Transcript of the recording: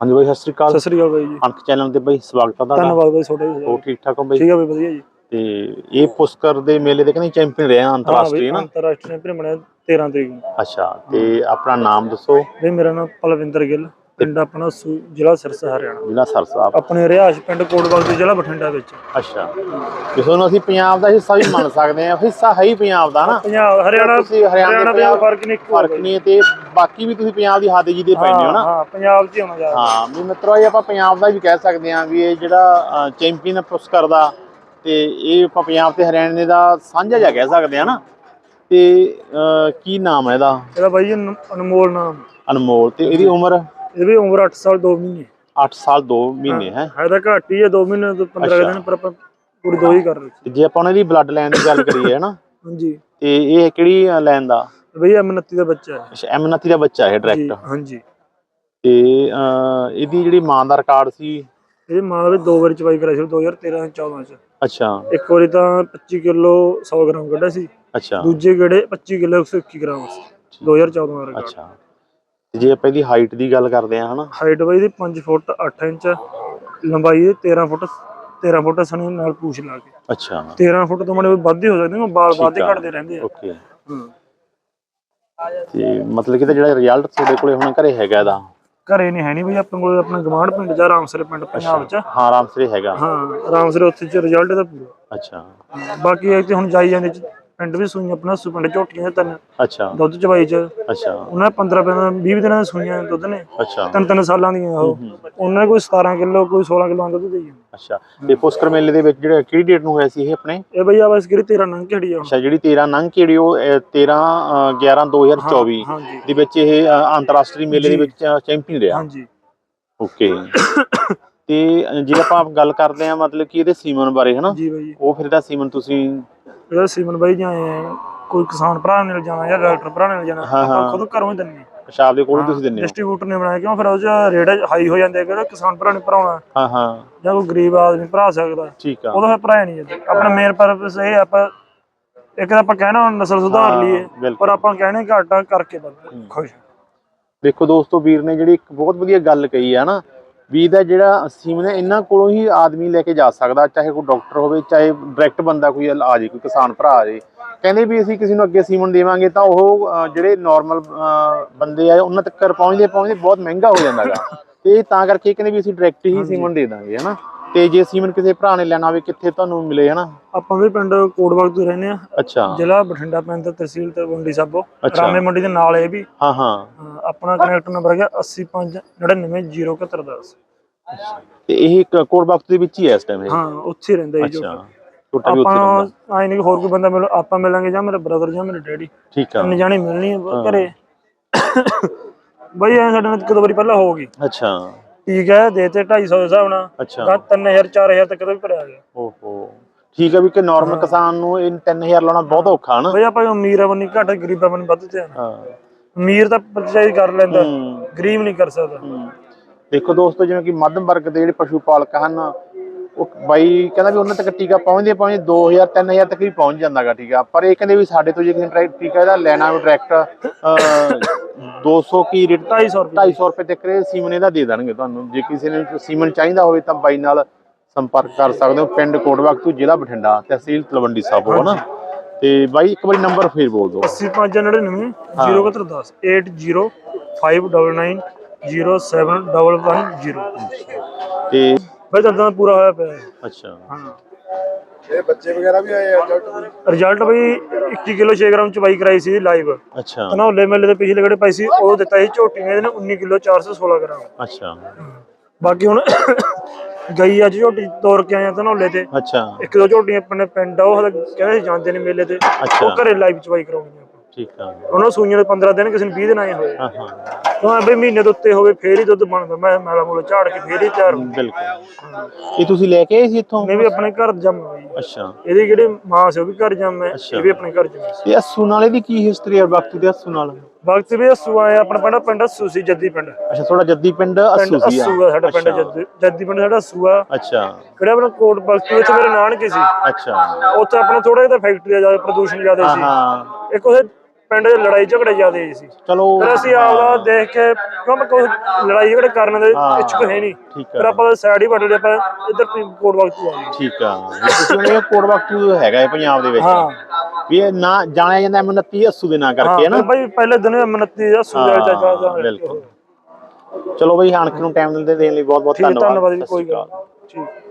ਹਾਂਜੀ ਬਾਈ ਸਤਿ ਸ੍ਰੀ ਅਕਾਲ। ਸਤਿ ਸ੍ਰੀ ਅਕਾਲ ਬਾਈ ਜੀ। ਅਣਖ ਚੈਨਲ ਤੇ ਬਾਈ ਸਵਾਗਤ ਹੈ ਤੁਹਾਡਾ। ਧੰਨਵਾਦ ਬਾਈ ਤੁਹਾਡਾ ਜੀ। ਹੋਰ ਠੀਕ ਠਾਕ ਹੋ ਬਾਈ? ਠੀਕ ਆ ਬਾਈ ਵਧੀਆ ਜੀ। ਤੇ ਇਹ ਪੁਸਕਰ ਦੇ ਮੇਲੇ ਦੇ ਕਹਿੰਦੇ ਚੈਂਪੀਅਨ ਰਿਹਾ ਹਾਂ ਅੰਤਰਰਾਸ਼ਟਰੀ ਨਾ? ਅੰਤਰਰਾਸ਼ਟਰੀ ਚੈਂਪੀਅਨ ਬਣਿਆ 13 ਤਰੀਕ ਨੂੰ। ਅੱਛਾ ਤੇ ਆਪਣਾ ਨਾਮ ਦੱਸੋ। ਬਈ ਮੇਰਾ ਨਾਮ ਪਲਵਿੰਦਰ ਗਿੱਲ। ਪਿੰਡ ਆਪਣਾ ਸੂ- ਜ਼ਿਲ੍ਹਾ ਸਿਰਸਾ ਹਰਿਆਣਾ। ਜ਼ਿਲ੍ਹਾ ਸਰਸਾ। ਆਪਣੇ ਰਿਹਾਇਸ਼ ਪਿੰਡ ਕੋਟਵਾਲ ਦੇ ਜ਼ਿਲ੍ਹਾ ਬਠਿੰਡਾ ਵਿੱਚ। ਅੱਛਾ। ਜਿਸ ਨੂੰ ਅਸੀਂ ਪੰਜਾਬ ਦਾ ਹਿੱਸਾ ਵੀ ਮੰਨ ਸਕਦੇ ਹਾਂ। ਹਿੱਸਾ ਹੈ ਹੀ ਪੰਜਾਬ ਦਾ ਨਾ। ਪੰਜਾਬ ਹਰਿਆਣਾ ਤੁਸੀਂ ਹਰਿਆਣਾ ਹਰਿਆਣਾ ਦੇ ਫ਼ਰਕ ਨਹੀਂ ਫ਼ਰਕ। ਨਹੀਂ ਹੈ ਤੇ ਬਾਕੀ ਵੀ ਤੁਸੀਂ ਪੰਜਾਬ ਦੀ ਹਾਦੇਜੀ ਦੇ ਪੈਂਦੇ ਹੋ ਨਾ। ਹਾਂ ਪੰਜਾਬ 'ਚ ਹੀ ਹੋਣਾ ਜ਼ਿਆਦਾ। ਹਾਂ ਵੀ ਮਿੱਤਰੋ ਇਹ ਆਪਾਂ ਪੰਜਾਬ ਦਾ ਵੀ ਕਹਿ ਸਕਦੇ ਹਾਂ ਵੀ ਇਹ ਜਿਹੜਾ ਚੈਂਪੀਅਨ ਪੁਰਸਕਾਰ ਦਾ ਤੇ ਇਹ ਆਪਾਂ ਪੰਜਾਬ ਤੇ ਹਰਿਆਣੇ ਦਾ ਸਾਂਝਾ ਜਿਹਾ ਕਹਿ ਸਕਦੇ ਹਾਂ ਨਾ। ਤੇ ਅਹ, ਕੀ ਨਾਮ ਹੈ ਇਹਦਾ? ਇਹਦਾ ਬਾਈ ਜੀ ਅਨ- ਅਨਮੋਲ ਨਾਮ। ਅਨਮੋਲ। ਤੇ ਇਹਦੀ ਉਮਰ? ਇਹ ਵੀ ਉਮਰ 8 ਸਾਲ 2 ਮਹੀਨੇ। 8 ਸਾਲ 2 ਮਹੀਨੇ ਹੈ ਹੈ? ਤਾਂ ਘੱਟ ਹੀ ਹੈ 2 ਮਹੀਨੇ ਤੋਂ 15 ਅੱਛਾ। ਦਿਨ ਪਰ ਆਪਾਂ ਪੂਰੀ ਦੋ ਹੀ ਕਰ ਰਹੇ ਤੇ ਜੇ ਆਪਾਂ ਉਹਨਾਂ ਦੀ ਬਲੱਡ ਲਾਈਨ ਦੀ ਗੱਲ ਕਰੀਏ ਹੈ ਨਾ ਹਾਂਜੀ। ਤੇ ਇਹ ਕਿਹੜੀ ਲਾਈਨ ਦਾ? ਬਈ ਅਮਨਤੀ ਦਾ ਬੱਚਾ ਹੈ। ਅੱਛਾ ਐਮਨਤੀ ਦਾ ਬੱਚਾ ਹੈ ਡਾਇਰੈਕਟ ਹਾਂਜੀ। ਤੇ ਇਹਦੀ ਜਿਹੜੀ ਮਾਂ ਦਾ ਰਿਕਾਰਡ ਸੀ? ਇਹ ਮਾਂ ਦਾ ਵੀ ਦੋ ਵਾਰੀ ਚਵਾਈ ਕਰਾਈ ਸੀ 2013 14 ਚ। ਅੱਛਾ। ਇੱਕ ਵਾਰੀ ਤਾਂ 25 ਕਿਲੋ 100 ਗ੍ਰਾਮ ਕੱਢਿਆ ਸੀ। ਅੱਛਾ। ਦੂਜੇ ਗੇੜੇ 25 ਕਿਲੋ 121 ਗ੍ਰਾਮ ਸੀ। 2014 ਦਾ ਰਿਕਾਰਡ ਅੱਛਾ। ਜੇ ਆਪਾਂ ਇਹਦੀ ਹਾਈਟ ਦੀ ਗੱਲ ਕਰਦੇ ਹਾਂ ਹਨਾ? ਹਾਈਟ ਬਾਈ ਦੀ 5 ਫੁੱਟ 8 ਇੰਚ ਲੰਬਾਈ ਦੀ 13 ਫੁੱਟ 13 ਫੁੱਟ ਸਣੀ ਨਾਲ ਪੂਛ ਲਾ ਕੇ। ਅੱਛਾ। 13 ਫੁੱਟ ਤੋਂ ਮੜੇ ਵੱਧ ਹੀ ਹੋ ਸਕਦੇ ਨੇ ਬਾਲ ਵੱਧ ਆ। ਘਟਦੇ ਰਹਿੰਦੇ ਆ। ਓਕੇ। ਹਾਂ। ਤੇ ਮਤਲਬ ਕਿ ਜਿਹੜਾ ਰਿਜ਼ਲਟ ਤੁਹਾਡੇ ਕੋਲੇ ਹੁਣ ਘਰੇ ਹੈਗਾ ਇਹਦਾ? ਘਰੇ ਨਹੀਂ ਹੈ ਨਹੀਂ ਬਈ ਆਪਣੇ ਕੋਲ ਆਪਣਾ ਗਵਾਂਢ ਪਿੰਡ ਜਾਂ ਰਾਮਸਰੇ ਪਿੰਡ ਪੰਜਾਬ ਚ। ਹਾਂ ਰਾਮਸਰੇ ਹੈਗਾ। ਹਾਂ ਰਾਮਸਰੇ ਉੱਥੇ ਚ ਰਿਜ਼ਲਟ ਇਹਦਾ ਪੂਰਾ। ਅੱਛਾ। ਬਾਕੀ ਇਹ ਤੇ ਹੁਣ ਜਾਈ ਜਾਂਦੇ ਪਿੰਡ ਵੀ ਸੂਈਆਂ ਆਪਣਾ ਸੂ ਪਿੰਡ ਝੋਟੀਆਂ ਦੇ ਤਿੰਨ। ਅੱਛਾ। ਦੁੱਧ ਚਵਾਈ ਚ। ਅੱਛਾ। ਉਹਨਾਂ 15 15 20 ਦਿਨਾਂ ਦੀਆਂ ਸੂਈਆਂ ਦੁੱਧ ਨੇ। ਅੱਛਾ। ਤਿੰਨ ਤਿੰਨ ਸਾਲਾਂ ਦੀਆਂ ਉਹ। ਉਹਨਾਂ ਨੇ ਕੋਈ 17 ਕਿਲੋ ਕੋਈ 16 ਕਿਲੋ ਦੁੱਧ ਦੇਈ ਅੱਛਾ। ਤੇ ਪੁਸਕਰ ਮੇਲੇ ਦੇ ਵਿੱਚ ਜਿਹੜਾ ਕਿਹੜੀ ਡੇਟ ਨੂੰ ਹੋਇਆ ਸੀ ਇਹ ਆਪਣੇ? ਇਹ ਬਈ ਆ ਬਸ ਕਿਹੜੀ 13 ਨੰਗ ਖੜੀ ਆ ਅੱਛਾ ਜਿਹੜੀ 13 ਨੰਗ ਕਿਹੜੀ ਉਹ ਅਹ, 13 ਅਹ, 11 2024 ਹਾਂਜੀ। ਦੇ ਵਿੱਚ ਇਹ ਅੰਤਰਰਾਸ਼ਟਰੀ ਮੇਲੇ ਦੇ ਵਿੱਚ ਚੈਂਪੀਅਨ ਰਿਹਾ। ਹਾਂਜੀ। ਓਕੇ। ਤੇ ਜੇ ਆਪਾਂ ਗੱਲ ਕਰਦੇ ਹਾਂ ਮਤਲਬ ਕਿ ਇਹਦੇ ਸੀਮਨ ਬਾਰੇ ਹਨਾ? ਉਹ ਫਿਰ ਇਹਦਾ ਸੀਮਨ ਤੁਸੀਂ ਇਹਦਾ ਸਿਮਨ ਬਾਈ ਜਾਂ ਕੋਈ ਕਿਸਾਨ ਭਰਾ ਨੇ ਜਾਣਾ ਜਾਂ ਡਾਕਟਰ ਭਰਾ ਨੇ ਜਾਣਾ। ਆਪਾਂ ਖੁਦ ਘਰੋਂ ਹੀ ਦਿੰਨੇ ਪਿਸ਼ਾਬ ਦੇ ਕੋਲ ਤੁਸੀਂ ਹੋ? ਡਿਸਟ੍ਰੀਬਿਊਟਰ ਨੇ ਬਣਾਇਆ ਕਿਉਂ? ਫਿਰ ਉਹ ਚ ਰੇਟ ਹਾਈ ਹੋ ਜਾਂਦੇ ਕਿਹੜਾ ਕਿਸਾਨ ਭਰਾ ਨੇ ਭਰਾਉਣਾ। ਹਾਂ ਹਾਂ। ਜਾਂ ਕੋਈ ਗਰੀਬ ਆਦਮੀ ਭਰਾ ਸਕਦਾ। ਠੀਕ ਆ। ਉਹਦਾ ਫਿਰ ਭਰਾਇਆ ਨਹੀਂ ਜਾਂਦਾ। ਆਪਣਾ ਮੇਨ ਪਰਪਸ ਇਹ ਆਪਾਂ ਇੱਕ ਤਾਂ ਆਪਾਂ ਕਹਿਣਾ ਨਸਲ ਸੁਧਾਰ ਲਈਏ। ਪਰ ਆਪਾਂ ਕਹਿਣੇ ਘਾਟਾ ਕਰਕੇ ਬੰਦੇ ਖੁਸ਼। ਦੇਖੋ ਦੋਸਤੋ ਵੀਰ ਨੇ ਜਿਹੜੀ ਇੱਕ ਬਹੁਤ ਵਧੀਆ ਗੱਲ ਕਹੀ ਹੈ ਨਾ ਵੀ ਦਾ ਜਿਹੜਾ ਸੀਮਨ ਹੈ ਇਹਨਾਂ ਕੋਲੋਂ ਹੀ ਆਦਮੀ ਲੈ ਕੇ ਜਾ ਸਕਦਾ, ਚਾਹੇ ਕੋਈ ਡਾਕਟਰ ਹੋਵੇ, ਚਾਹੇ ਡਾਇਰੈਕਟ ਬੰਦਾ ਕੋਈ ਆ ਜੇ, ਕੋਈ ਕਿਸਾਨ ਭਰਾ ਆ ਜੇ। ਕਹਿੰਦੇ ਵੀ ਅਸੀਂ ਕਿਸੇ ਨੂੰ ਅੱਗੇ ਸੀਮਨ ਦੇਵਾਂਗੇ ਤਾਂ ਉਹ ਜਿਹੜੇ ਨਾਰਮਲ ਬੰਦੇ ਆ, ਉਹਨਾਂ ਤੱਕ ਪਹੁੰਚਦੇ ਪਹੁੰਚਦੇ ਬਹੁਤ ਮਹਿੰਗਾ ਹੋ ਜਾਂਦਾਗਾ। ਤੇ ਤਾਂ ਕਰਕੇ ਕਹਿੰਦੇ ਵੀ ਅਸੀਂ ਡਾਇਰੈਕਟ ਹੀ ਸੀਮਨ ਦੇ ਦਾਂਗੇ, ਹਨਾ? ਤੇ ਜੇ ਸੀਮਨ ਕਿਸੇ ਭਰਾ ਨੇ ਲੈਣਾ ਹੋਵੇ ਕਿੱਥੇ ਤੁਹਾਨੂੰ ਮਿਲੇ ਹਨਾ? ਆਪਾਂ ਵੀ ਪਿੰਡ ਕੋਟਬਾਗ ਤੋਂ ਰਹਿੰਦੇ ਆ ਅੱਛਾ। ਜ਼ਿਲ੍ਹਾ ਬਠਿੰਡਾ ਪੈਂਦਾ ਤਹਿਸੀਲ ਤੇ ਮੰਡੀ ਸਾਬੋ। ਅੱਛਾ। ਰਾਮੇ ਮੰਡੀ ਦੇ ਨਾਲ ਇਹ ਵੀ। ਹਾਂ ਹਾਂ। ਆਪਣਾ ਕਨੈਕਟ ਨੰਬਰ ਹੈਗਾ 85990710 ਤੇ ਇਹ ਇੱਕ ਕੋਡ ਬਾਕਸ ਦੇ ਵਿੱਚ ਹੀ ਹੈ ਇਸ ਟਾਈਮ ਇਹ? ਹਾਂ ਉੱਥੇ ਹੀ ਰਹਿੰਦਾ ਜੀ ਜੋ। ਅੱਛਾ। ਛੋਟਾ ਵੀ ਉੱਥੇ ਆਪਾਂ ਰਹਿੰਦਾ। ਆਈ ਨਹੀਂ ਕਿ ਹੋਰ ਕੋਈ ਬੰਦਾ ਮਿਲ ਆਪਾਂ ਮਿਲਾਂਗੇ ਜਾਂ ਮੇਰਾ ਬ੍ਰਦਰ ਜਾਂ ਮੇਰੇ ਡੈਡੀ ਠੀਕ ਆ। ਤਿੰਨ ਜਾਣੇ ਮਿਲਣੀ ਆ ਘਰੇ। ਬਈ ਐ ਸਾਡੇ ਨਾਲ ਇੱਕ ਦੋ ਵਾਰੀ ਪਹਿਲਾਂ ਹੋ ਗਈ। ਅੱਛਾ। ਠੀਕ ਹੈ ਦੇਤੇ 250 ਦੇ ਹਿਸਾਬ ਨਾਲ। ਅੱਛਾ। ਗਾ 3000 4000 ਤੱਕ ਦਾ ਵੀ ਭਰਿਆ ਗਿਆ ਓਹੋ। ਠੀਕ ਹੈ ਵੀ ਕਿ ਨਾਰਮਲ ਕਿਸਾਨ ਨੂੰ ਇਹ 3000 ਲਾਉਣਾ ਬਹੁਤ ਔਖਾ ਹਨਾ? ਬਈ ਆਪਾਂ ਅਮੀਰ ਬਣੀ ਘੱਟ ਗਰੀਬਾਂ ਬਣੀ ਵੱਧ ਧਿਆਨ ਹਾਂ। ਅਮੀਰ ਤਾਂ ਪਰਚੇਜ ਕਰ ਲੈਂਦਾ ਗਰੀਬ ਨਹੀਂ ਕਰ ਸਕਦਾ। ਦੇਖੋ ਦੋਸਤੋ ਜਿਵੇਂ ਕਿ ਮੱਧਮ ਵਰਗ ਦੇ ਜਿਹੜੇ ਪਸ਼ੂ ਪਾਲਕ ਹਨ ਉਹ ਬਾਈ ਕਹਿੰਦਾ ਵੀ ਉਹਨਾਂ ਤੱਕ ਟੀਕਾ ਪਹੁੰਚਦੇ ਪਹੁੰਚਦੇ 2000 3000 ਤੱਕ ਵੀ ਪਹੁੰਚ ਜਾਂਦਾਗਾ ਟੀਕਾ ਪਰ ਇਹ ਕਹਿੰਦੇ ਵੀ ਸਾਡੇ ਤੋਂ ਜੇ ਕਿਸੇ ਟੀਕਾ ਇਹਦਾ ਲੈਣਾ ਵੀ ਡਾਇਰੈਕਟ 200 ਕੀ ਰੇਟ? 250 ਰੁਪਏ। 250 ਰੁਪਏ ਤੱਕ ਇਹ ਸੀਮਨ ਇਹਦਾ ਦੇ ਦੇਣਗੇ ਤੁਹਾਨੂੰ। ਜੇ ਕਿਸੇ ਨੇ ਸੀਮਨ ਚਾਹੀਦਾ ਹੋਵੇ ਤਾਂ ਬਾਈ ਨਾਲ ਸੰਪਰਕ ਕਰ ਸਕਦੇ ਹੋ। ਪਿੰਡ ਕੋਟਵਾਕ ਤੋਂ ਜ਼ਿਲ੍ਹਾ ਬਠਿੰਡਾ ਤਹਿਸੀਲ ਤਲਵੰਡੀ ਸਾਬੋ ਹਨਾ ਤੇ ਬਾਈ ਇੱਕ ਵਾਰੀ ਨੰਬਰ ਫੇਰ ਬੋਲ ਦਿਓ। 8599 0710 80599 07110 ਤੇ ਬਈ ਤਾਂ ਪੂਰਾ ਹੋਇਆ ਪਿਆ। ਅੱਛਾ। ਹਾਂ। ਇਹ ਬੱਚੇ ਵਗੈਰਾ ਵੀ ਆਏ ਆ ਜੱਟ ਰਿਜ਼ਲਟ ਬਈ 21 ਕਿਲੋ 6 ਗ੍ਰਾਮ ਚਵਾਈ ਕਰਾਈ ਸੀ ਲਾਈਵ ਅੱਛਾ। ਧਨੌਲੇ ਮੇਲੇ ਦੇ ਪਿਛਲੇ ਕਿਹੜੇ ਪਾਈ ਸੀ ਉਹ ਦਿੱਤਾ ਸੀ ਝੋਟੀ ਨੇ ਇਹਦੇ ਨੇ 19 ਕਿਲੋ 416 ਗ੍ਰਾਮ। ਅੱਛਾ। ਬਾਕੀ ਹੁਣ ਗਈ ਅੱਜ ਝੋਟੀ ਤੋਰ ਕੇ ਆਇਆ ਧਨੌਲੇ ਤੇ ਅੱਛਾ। ਇੱਕ ਦੋ ਝੋਟੀਆਂ ਆਪਣੇ ਪਿੰਡ ਆ ਉਹ ਹਲੇ ਕਹਿੰਦੇ ਸੀ ਜਾਂਦੇ ਨੇ ਮੇਲੇ ਤੇ। ਉਹ ਘਰੇ ਲਾਈਵ ਚਵਾਈ ਕਰਾਉਣੀ ਠੀਕ ਆ। ਉਹਨਾਂ ਨੂੰ ਸੂਈਆਂ ਦੇ 15 ਦਿਨ ਕਿਸੇ ਨੂੰ 20 ਦਿਨ ਆਏ ਹੋਏ। ਹਾਂ ਹਾਂ। ਤਾਂ ਬਈ ਮਹੀਨੇ ਦੇ ਉੱਤੇ ਹੋਵੇ ਫੇਰ ਹੀ ਦੁੱਧ ਬਣਦਾ। ਮੈਂ ਮੈਲਾ ਮੂਲਾ ਝਾੜ ਕੇ ਫੇਰ ਹੀ ਤਿਆਰ ਹੁੰਦਾ ਬਿਲਕੁਲ। ਇਹ ਤੁਸੀਂ ਲੈ ਕੇ ਆਏ ਸੀ ਇੱਥੋਂ? ਮੈਂ ਵੀ ਆਪਣੇ ਘਰ ਜੰਮ ਬਈ ਅੱਛਾ। ਇਹਦੀ ਜਿਹੜੇ ਮਾਂ ਸੀ ਉਹ ਵੀ ਘਰ ਜੰਮ ਹੈ। ਅੱਛਾ। ਇਹ ਵੀ ਆਪਣੇ ਘਰ ਜੰਮ ਸੀ ਤੇ ਅਸੂ ਨਾਲੇ ਦੀ ਕੀ ਹਿਸਟਰੀ ਹੈ? ਵਕਤ ਦੇ ਅਸੂ ਨਾਲ। ਵਕਤ ਵੀ ਅਸੂ ਆਇਆ। ਆਪਣਾ ਪਿੰਡ ਪਿੰਡ ਅਸੂ ਸੀ ਜੱਦੀ ਪਿੰਡ। ਅੱਛਾ ਥੋੜਾ ਜੱਦੀ ਪਿੰਡ ਪਿੰਡ ਅਸੂ ਸੀ ਆ। ਅਸੂ ਆ ਸਾਡਾ ਪਿੰਡ ਅੱਛਾ, ਜੱਦੀ ਜੱਦੀ ਪਿੰਡ ਸਾਡਾ ਅਸੂ ਆ। ਅੱਛਾ। ਕਿਹੜਾ ਆਪਣਾ ਕੋਟ ਬਖਤੀ ਵਿੱਚ ਮੇਰੇ ਨਾਨਕੇ ਸੀ। ਅੱਛਾ। ਉੱਥੇ ਆਪਣਾ ਥੋੜਾ ਜਿਹਾ ਫੈਕਟਰੀ ਆ ਜ਼ਿਆਦਾ ਪ੍ਰਦੂਸ਼ਣ ਜ਼ਿਆਦਾ ਸੀ। ਹਾਂ ਇੱਕ ਉਹ ਪਿੰਡ 'ਚ ਲੜਾਈ ਝਗੜੇ ਜ਼ਿਆਦੇ ਸੀ। ਚਲੋ। ਫਿਰ ਅਸੀਂ ਆਪਦਾ ਦੇਖ ਕੇ ਕਿਉਂ ਕੋਈ ਲੜਾਈ ਝਗੜੇ ਕਰਨ ਦੇ ਹਾਂ। ਇੱਛੁਕ ਹੈ ਨਹੀਂ। ਠੀਕ ਫਿਰ ਆਪਾਂ ਸਾਈਡ ਹੀ ਲਿਆ ਆਪਾਂ ਇੱਧਰ ਕੋਟ ਵਕਤ ਆ ਗਏ। ਠੀਕ ਆ। ਤੁਸੀਂ ਇਹ ਕੋਟ ਵਕਤ ਹੈਗਾ ਹੈ ਪੰਜਾਬ ਦੇ ਵਿੱਚ। ਹਾਂ। ਵੀ ਇਹ ਨਾ ਜਾਣਿਆ ਜਾਂਦਾ M29 ਅੱਸੂ ਦੇ ਨਾਂ ਕਰਕੇ ਹੈ ਹਾਂ ਨਾ? ਬਈ ਪਹਿਲੇ ਦਿਨ ਮਨਤੀ ਦਾ ਹਾਂ, ਚਾਚਾ ਦਾ ਬਿਲਕੁਲ। ਚਲੋ ਬਈ ਹਣਕ ਨੂੰ ਟਾਈਮ ਦਿੰਦੇ ਦੇਣ ਲਈ ਬਹੁਤ ਬਹੁਤ ਠੀਕ ਧੰਨਵਾਦ। ਧੰਨਵਾਦ ਜੀ ਸਤਿ ਸ਼੍ਰੀ ਕੋਈ ਗੱਲ ਅਕਾਲ। ਨਹੀਂ। ਠੀਕ।